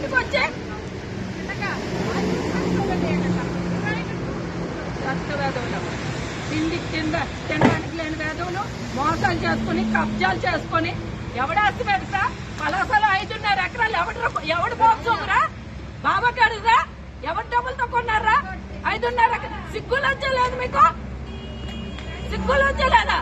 ఇంటికి వచ్చే తిండి కింద తినడానికి లేని వేదవులు మోసాలు చేసుకుని కబ్జాలు చేసుకుని ఎవడేస్తే పెడతా? పలాసలో ఐదున్నర ఎకరాలు ఎవడు ఎవడు పోరా బాబా కడుగురా? ఎవరు డబ్బులతో కొన్నారా? ఐదున్నర సిగ్గులు వచ్చే మీకు? సిగ్గులు వచ్చేలేదా?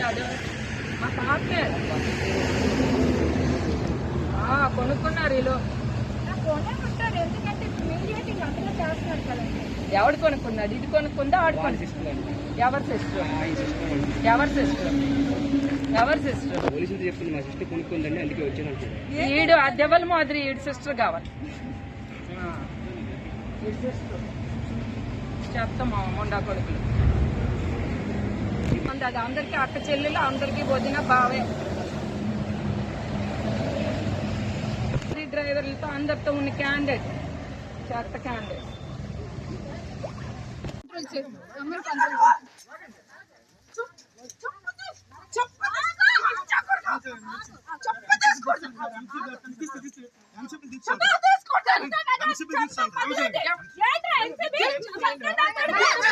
డాడీ కొనుక్కున్నారు ఎందుకంటే చేస్తున్నారు ఎవడు కొనుక్కున్నాడు? ఇది కొనుక్కుందా ఆడు కొనుక్కుంది ఎవరి సిస్టర్ ఎవరి సిస్టర్ ఎవరి సిస్టర్ చెప్పింది మా సిస్టర్ కొనుక్కుందండి అందుకే వచ్చాను ఈడు అద్దెవల్ మాదిరి ఈడు సిస్టర్ కావాలి. సిస్టర్. చెప్తాం మా అమ్మ కొడుకులు. ఉంటుంది అందరికీ అక్క చెల్లెలు అందరికీ భోజన బావే ఫ్రీ డ్రైవర్లతో అందరితో ఉన్న క్యాండిడేట్ చేత క్యాండిడేట్ తీసుకోండి